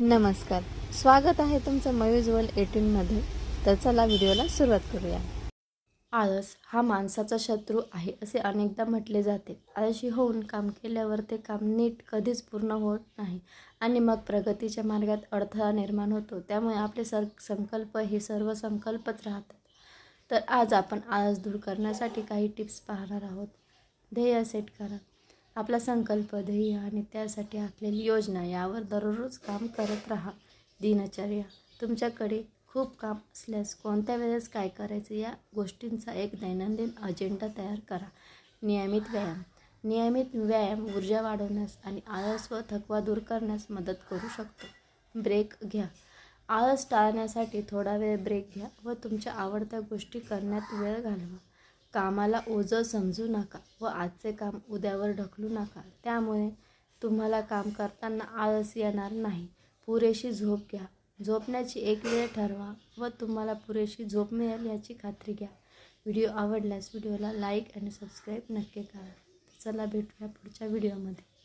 नमस्कार. स्वागत आहे तुमचं मयुज्वल एटीनमध्ये. तर चला व्हिडिओला सुरुवात करूया. आळस हा माणसाचा शत्रू आहे असे अनेकदा म्हटले जाते. आळशी होऊन काम केल्यावर ते काम नीट कधीच पूर्ण होत नाही आणि मग प्रगतीच्या मार्गात अडथळा निर्माण होतो. त्यामुळे आपले सर संकल्प हे सर्व संकल्पच राहतात. तर आज आपण आळस दूर करण्यासाठी काही टिप्स पाहणार आहोत. ध्येय सेट करा. आपला संकल्प ध्येय आणि त्यासाठी आखलेली योजना यावर दररोज काम करत राहा. दिनचर्या तुमच्याकडे खूप काम असल्यास कोणत्या वेळेस काय करायचं या गोष्टींचा एक दैनंदिन अजेंडा तयार करा. नियमित व्यायाम. नियमित व्यायाम ऊर्जा वाढवण्यास आणि आळस व थकवा दूर करण्यास मदत करू शकतो. ब्रेक घ्या. आळस टाळण्यासाठी थोडा वेळ ब्रेक घ्या व तुमच्या आवडत्या गोष्टी करण्यात वेळ घालवा. कामाला ओझं समजू नका व आजचे काम उद्यावर ढकलू नका. त्यामुळे तुम्हाला काम करताना आळस येणार नाही. पुरेशी झोप घ्या. झोपण्याची एक वेळ ठरवा व तुम्हाला पुरेशी झोप मिळेल याची खात्री घ्या. व्हिडिओ आवडल्यास व्हिडिओला लाईक आणि सबस्क्राईब नक्की करा. चला भेटूया पुढच्या व्हिडिओमध्ये.